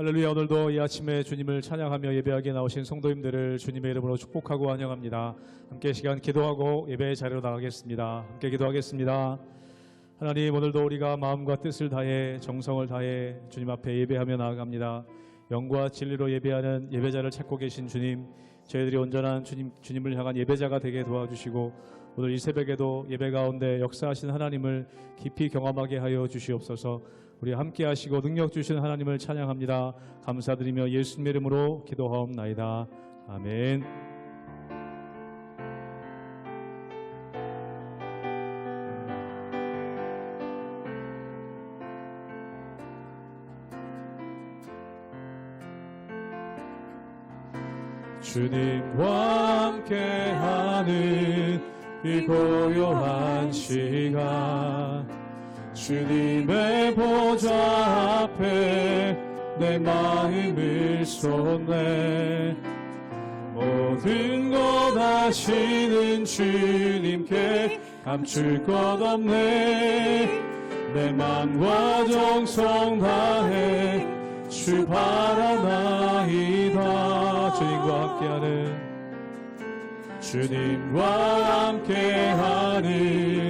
할렐루야 오늘도 이 아침에 주님을 찬양하며 예배하게 나오신 성도님들을 주님의 이름으로 축복하고 환영합니다. 함께 시간 기도하고 예배의 자리로 나가겠습니다. 함께 기도하겠습니다. 하나님 오늘도 우리가 마음과 뜻을 다해 정성을 다해 주님 앞에 예배하며 나아갑니다. 영과 진리로 예배하는 예배자를 찾고 계신 주님, 저희들이 온전한 주님, 주님을 향한 예배자가 되게 도와주시고 오늘 이 새벽에도 예배 가운데 역사하신 하나님을 깊이 경험하게 하여 주시옵소서. 우리 함께 하시고 능력 주신 하나님을 찬양합니다. 감사드리며 예수님 이름으로 기도하옵나이다. 아멘. 주님과 함께하는 이 고요한 시간 주님의 보좌 앞에 내 마음을 쏟네. 모든 것 아시는 주님께 감출 것 없네. 내 맘과 정성 다해 주 바라나이다. 주님과 함께하는 주님과 함께하는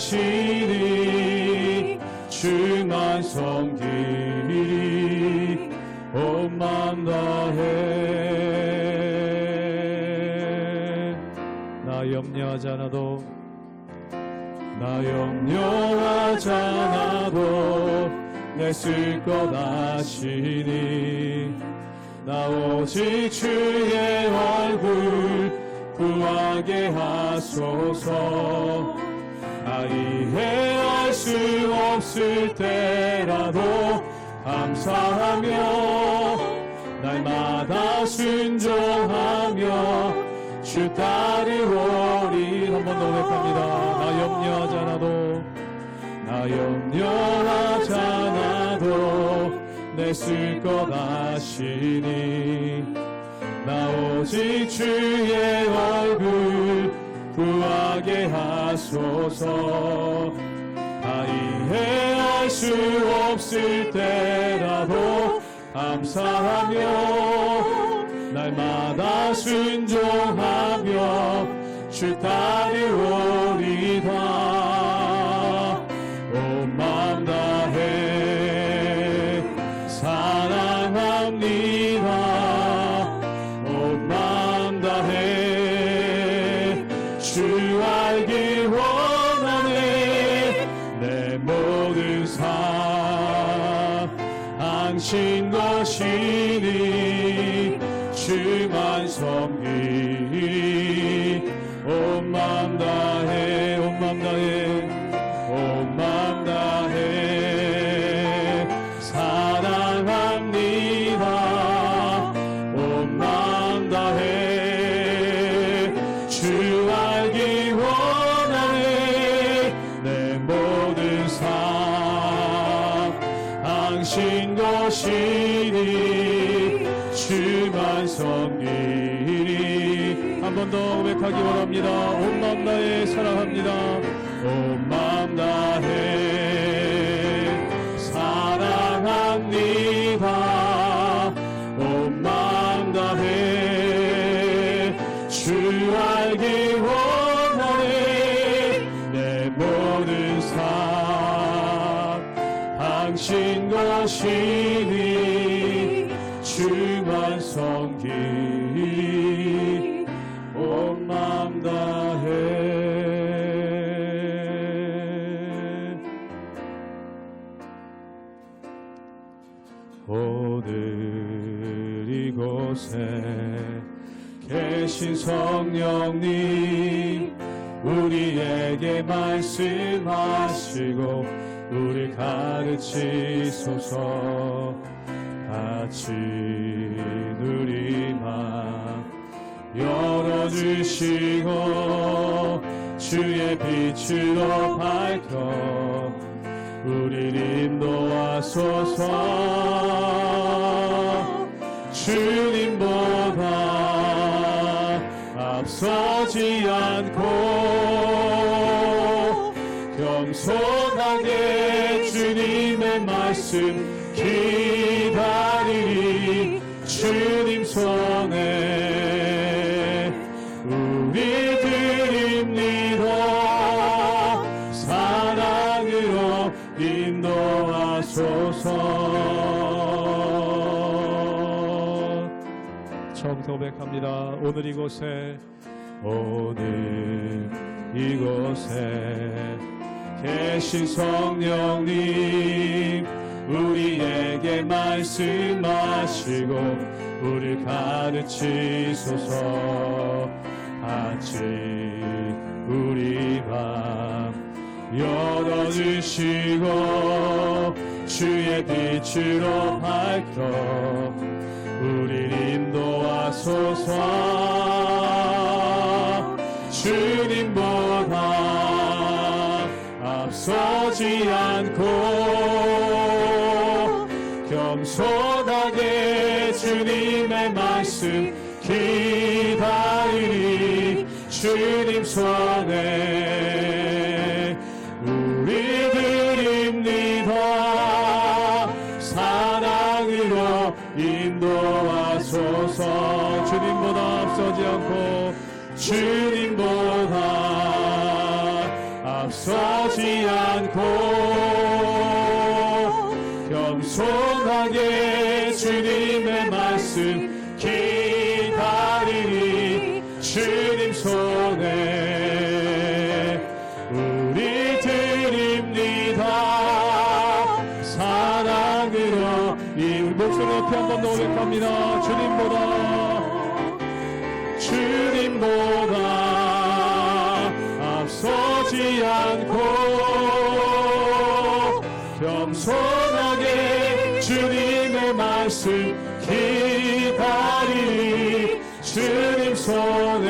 것이니 주만 섬기리 온맘 다해. 나 염려하지 않아도 나 염려하지 않아도 내 쓸 것 아시니 나 오직 주의 얼굴 구하게 하소서 나 이해할 수 없을 때라도 감사하며 날마다 순종하며 주 따르오리 한번더 고백합니다. 나 염려하지 않아도 나 염려하지 않아도 내쓸것 아시니. 나 오직 주의 얼굴 구하게 하소서. 다 이해할 수 없을 때라도 감사하며 날마다 순종하며 주 따르오 더 고백하기 원합니다. 온 마음 다해 사랑합니다. 온 마음 다해 사랑합니다. 온 마음 다해 주 알기 원하네. 내 모든 삶 당신 것이니 주만 온 오늘 이곳에 계신 성령님 우리에게 말씀하시고 우리 가르치소서 같이 열어주시고 주의 빛으로 밝혀 우리 인도하소서. 주님보다 앞서지 않고 겸손하게 주님의 말씀 고백합니다. 오늘 이곳에 오늘 이곳에 계신 성령님 우리에게 말씀하시고 우리 가르치소서. 같이 우리 방 열어주시고 주의 빛으로 밝혀 하소서. 주님보다 앞서지 않고 겸손하게 주님의 말씀 기다리니 주님 손에 주님보다 앞서지 않고 겸손하게 주님의 말씀 기다리니 주님 손에 우리 드립니다. 사랑으로 이 목소리 높이 한번 주님보다 주님보다 앞서지 않고 겸손하게 주님의 말씀 기다리 주님 손에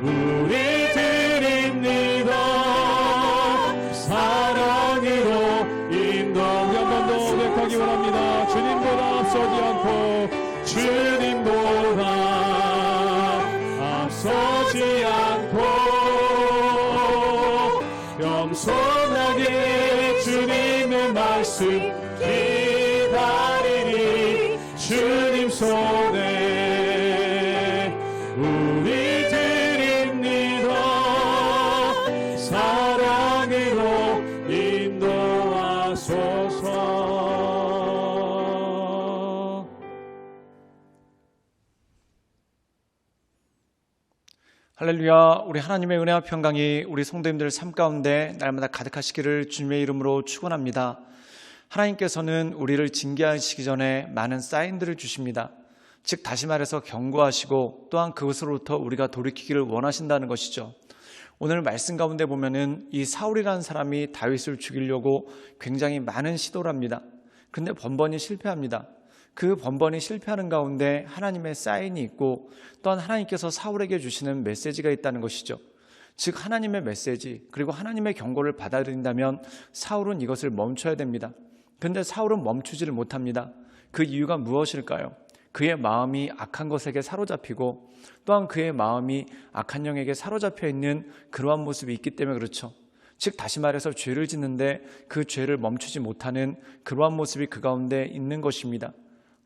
우리 드립니다. 사랑으로 인도 더 고백하기 원합니다. 주님보다 앞서지 않고 주님보다 할렐루야, 우리 하나님의 은혜와 평강이 우리 성도님들 삶 가운데 날마다 가득하시기를 주님의 이름으로 축원합니다. 하나님께서는 우리를 징계하시기 전에 많은 사인들을 주십니다. 즉 다시 말해서 경고하시고 또한 그것으로부터 우리가 돌이키기를 원하신다는 것이죠. 오늘 말씀 가운데 보면은 이 사울이라는 사람이 다윗을 죽이려고 굉장히 많은 시도를 합니다. 그런데 번번이 실패합니다. 그 번번이 실패하는 가운데 하나님의 사인이 있고 또한 하나님께서 사울에게 주시는 메시지가 있다는 것이죠. 즉 하나님의 메시지 그리고 하나님의 경고를 받아들인다면 사울은 이것을 멈춰야 됩니다. 그런데 사울은 멈추지를 못합니다. 그 이유가 무엇일까요? 그의 마음이 악한 것에게 사로잡히고 또한 그의 마음이 악한 영에게 사로잡혀 있는 그러한 모습이 있기 때문에 그렇죠. 즉 다시 말해서 죄를 짓는데 그 죄를 멈추지 못하는 그러한 모습이 그 가운데 있는 것입니다.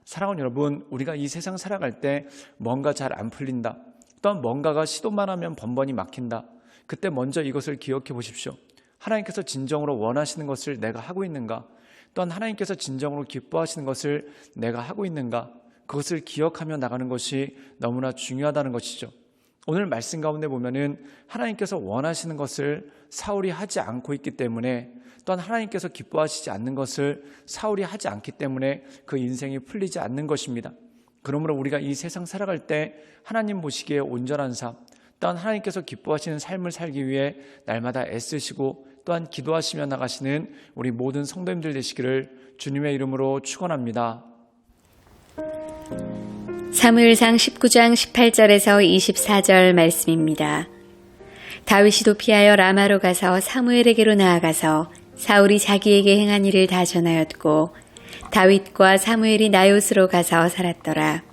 사랑하는 여러분, 우리가 이 세상 살아갈 때 뭔가 잘 안 풀린다. 또한 뭔가가 시도만 하면 번번이 막힌다. 그때 먼저 이것을 기억해 보십시오. 하나님께서 진정으로 원하시는 것을 내가 하고 있는가? 또한 하나님께서 진정으로 기뻐하시는 것을 내가 하고 있는가? 그것을 기억하며 나가는 것이 너무나 중요하다는 것이죠. 오늘 말씀 가운데 보면은 하나님께서 원하시는 것을 사울이 하지 않고 있기 때문에 또한 하나님께서 기뻐하시지 않는 것을 사울이 하지 않기 때문에 그 인생이 풀리지 않는 것입니다. 그러므로 우리가 이 세상 살아갈 때 하나님 보시기에 온전한 삶, 또한 하나님께서 기뻐하시는 삶을 살기 위해 날마다 애쓰시고 또한 기도하시며 나가시는 우리 모든 성도님들 되시기를 주님의 이름으로 축원합니다. 사무엘상 19장 18절에서 24절 말씀입니다. 다윗이 도피하여 라마로 가서 사무엘에게로 나아가서 사울이 자기에게 행한 일을 다 전하였고 다윗과 사무엘이 나요스로 가서 살았더라.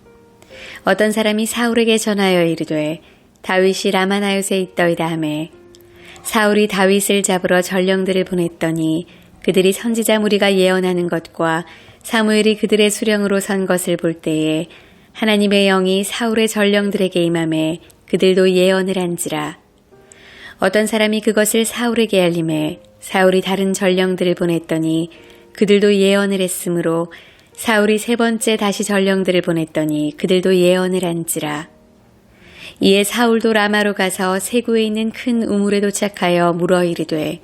어떤 사람이 사울에게 전하여 이르되 다윗이 라마나요스에 있더이다 하매 사울이 다윗을 잡으러 전령들을 보냈더니 그들이 선지자 무리가 예언하는 것과 사무엘이 그들의 수령으로 선 것을 볼 때에 하나님의 영이 사울의 전령들에게 임함에 그들도 예언을 한지라. 어떤 사람이 그것을 사울에게 알림해 사울이 다른 전령들을 보냈더니 그들도 예언을 했으므로 사울이 세 번째 다시 전령들을 보냈더니 그들도 예언을 한지라. 이에 사울도 라마로 가서 세구에 있는 큰 우물에 도착하여 물어 이르되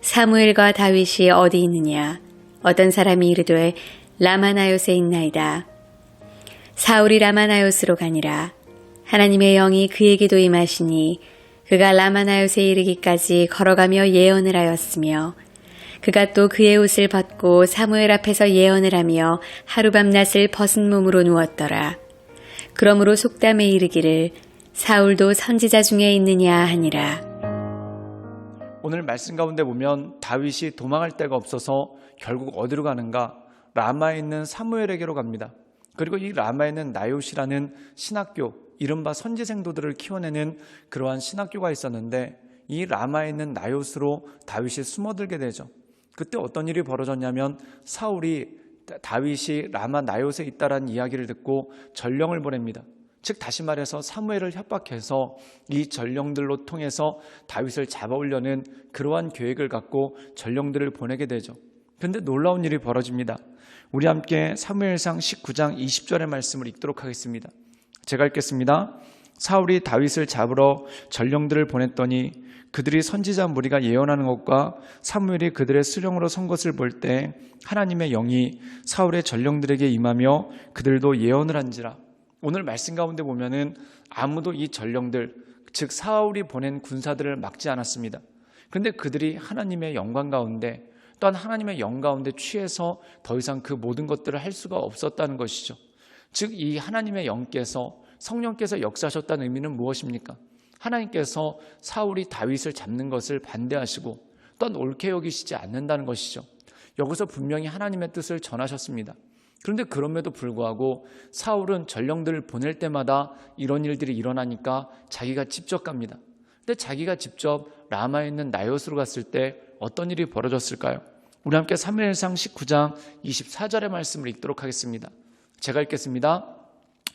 사무엘과 다윗이 어디 있느냐? 어떤 사람이 이르되 라마나요스에 있나이다. 사울이 라마나요스로 가니라. 하나님의 영이 그에게도 임하시니 그가 라마나요스에 이르기까지 걸어가며 예언을 하였으며 그가 또 그의 옷을 벗고 사무엘 앞에서 예언을 하며 하루밤낮을 벗은 몸으로 누웠더라 그러므로 속담에 이르기를 사울도 선지자 중에 있느냐 하니라. 오늘 말씀 가운데 보면 다윗이 도망할 데가 없어서 결국 어디로 가는가? 라마에 있는 사무엘에게로 갑니다. 그리고 이 라마에 있는 나요시라는 신학교, 이른바 선지생도들을 키워내는 그러한 신학교가 있었는데 이 라마에 있는 나요스로 다윗이 숨어들게 되죠. 그때 어떤 일이 벌어졌냐면 사울이 다- 다윗이 라마 나요스에 있다라는 이야기를 듣고 전령을 보냅니다. 즉 다시 말해서 사무엘을 협박해서 이 전령들로 통해서 다윗을 잡아오려는 그러한 계획을 갖고 전령들을 보내게 되죠. 근데 놀라운 일이 벌어집니다. 우리 함께 사무엘상 19장 20절의 말씀을 읽도록 하겠습니다. 제가 읽겠습니다. 사울이 다윗을 잡으러 전령들을 보냈더니 그들이 선지자 무리가 예언하는 것과 사무엘이 그들의 수령으로 선 것을 볼 때 하나님의 영이 사울의 전령들에게 임하며 그들도 예언을 한지라. 오늘 말씀 가운데 보면은 아무도 이 전령들 즉 사울이 보낸 군사들을 막지 않았습니다. 그런데 그들이 하나님의 영광 가운데 또한 하나님의 영 가운데 취해서 더 이상 그 모든 것들을 할 수가 없었다는 것이죠. 즉 이 하나님의 영께서 성령께서 역사하셨다는 의미는 무엇입니까? 하나님께서 사울이 다윗을 잡는 것을 반대하시고 또한 옳게 여기시지 않는다는 것이죠. 여기서 분명히 하나님의 뜻을 전하셨습니다. 그런데 그럼에도 불구하고 사울은 전령들을 보낼 때마다 이런 일들이 일어나니까 자기가 직접 갑니다. 근데 자기가 직접 라마에 있는 나요스로 갔을 때 어떤 일이 벌어졌을까요? 우리 함께 3일상 19장 24절의 말씀을 읽도록 하겠습니다. 제가 읽겠습니다.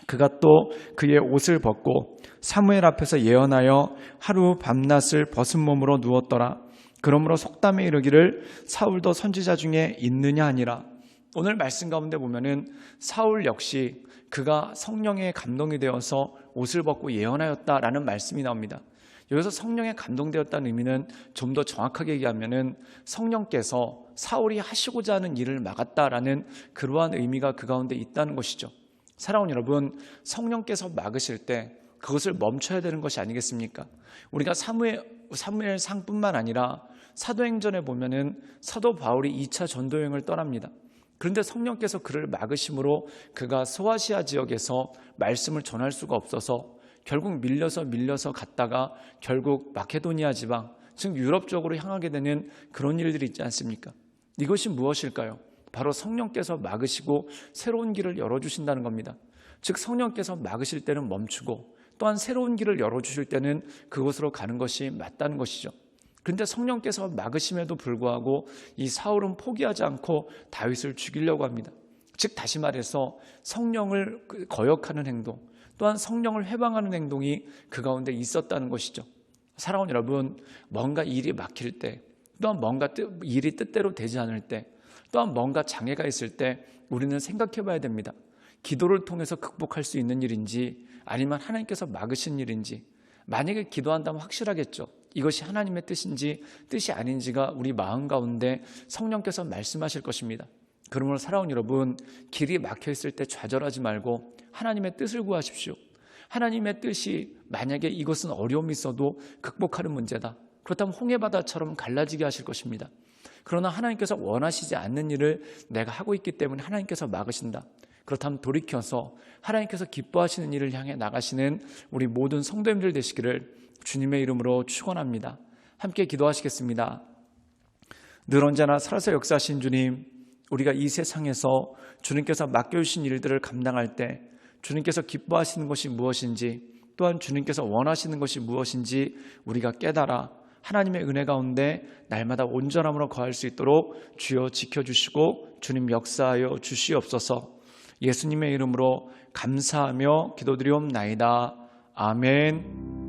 그가 또 그의 옷을 벗고 사무엘 앞에서 예언하여 하루 밤낮을 벗은 몸으로 누웠더라. 그러므로 속담에 이르기를 사울도 선지자 중에 있느냐 아니라 오늘 말씀 가운데 보면은 사울 역시 그가 성령의 감동이 되어서 옷을 벗고 예언하였다라는 말씀이 나옵니다. 여기서 성령에 감동되었다는 의미는 좀 더 정확하게 얘기하면은 성령께서 사울이 하시고자 하는 일을 막았다라는 그러한 의미가 그 가운데 있다는 것이죠. 사랑하는 여러분, 성령께서 막으실 때 그것을 멈춰야 되는 것이 아니겠습니까? 우리가 사무엘, 사무엘 상뿐만 아니라 사도행전에 보면은 사도 바울이 2차 전도여행을 떠납니다. 그런데 성령께서 그를 막으심으로 그가 소아시아 지역에서 말씀을 전할 수가 없어서 결국 밀려서 밀려서 갔다가 결국 마케도니아 지방, 즉 유럽 쪽으로 향하게 되는 그런 일들이 있지 않습니까? 이것이 무엇일까요? 바로 성령께서 막으시고 새로운 길을 열어주신다는 겁니다. 즉 성령께서 막으실 때는 멈추고 또한 새로운 길을 열어주실 때는 그곳으로 가는 것이 맞다는 것이죠. 그런데 성령께서 막으심에도 불구하고 이 사울은 포기하지 않고 다윗을 죽이려고 합니다. 즉 다시 말해서 성령을 그 거역하는 행동, 또한 성령을 회방하는 행동이 그 가운데 있었다는 것이죠. 사랑하는 여러분, 뭔가 일이 막힐 때, 또한 뭔가 뜻- 일이 뜻대로 되지 않을 때, 또한 뭔가 장애가 있을 때 우리는 생각해 봐야 됩니다. 기도를 통해서 극복할 수 있는 일인지 아니면 하나님께서 막으신 일인지 만약에 기도한다면 확실하겠죠. 이것이 하나님의 뜻인지 뜻이 아닌지가 우리 마음 가운데 성령께서 말씀하실 것입니다. 그러므로 살아온 여러분, 길이 막혀 있을 때 좌절하지 말고 하나님의 뜻을 구하십시오. 하나님의 뜻이 만약에 이것은 어려움이 있어도 극복하는 문제다. 그렇다면 홍해바다처럼 갈라지게 하실 것입니다. 그러나 하나님께서 원하시지 않는 일을 내가 하고 있기 때문에 하나님께서 막으신다. 그렇다면 돌이켜서 하나님께서 기뻐하시는 일을 향해 나가시는 우리 모든 성도님들 되시기를 주님의 이름으로 축원합니다. 함께 기도하시겠습니다. 늘 언제나 살아서 역사하신 주님, 우리가 이 세상에서 주님께서 맡겨주신 일들을 감당할 때 주님께서 기뻐하시는 것이 무엇인지 또한 주님께서 원하시는 것이 무엇인지 우리가 깨달아 하나님의 은혜 가운데 날마다 온전함으로 거할 수 있도록 주여 지켜주시고 주님 역사하여 주시옵소서 예수님의 이름으로 감사하며 기도드리옵나이다. 아멘.